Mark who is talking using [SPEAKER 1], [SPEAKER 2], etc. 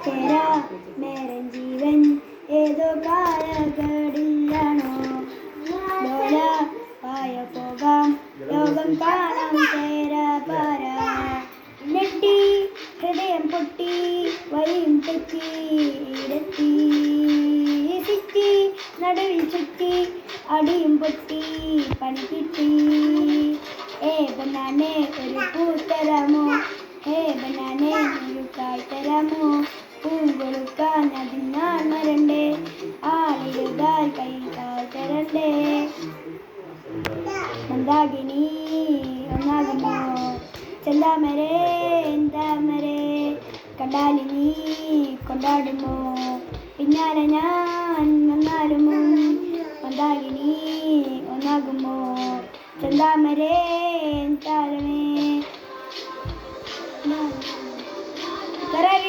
[SPEAKER 1] तेरा मेरे जीवन ഏതോ കാലഘടിലാണോ ലോല പായ പോകാം ലോകം കാണാം തേര പാര ഞെട്ടി ഹൃദയം പൊട്ടി വഴിയും തെറ്റി ഇടത്തി സിറ്റി നടുവിൽ ചുറ്റി അടിയും പൊട്ടി പണി കിട്ടി ഏ ബനാനെ ഒരു പൂ തരാമോ? ഹേ ബനാനെ ഒരു കായ് തരാമോ പൂങ്കൊടുക്കാൻ അതിനാൾ മരണ്ടേ ആളിടുകാൽ കൈ കാൽ തരണ്ടേ? മന്ദാകിനി ഒന്നാകുമോ? ചെല്ലാമരേ എന്താമരേ? കണ്ടാലിനി കൊണ്ടാടുമോ? പിന്നാലെ ഞാൻ ಚಂದಾಮರೇ ಅಂತಾರವೇ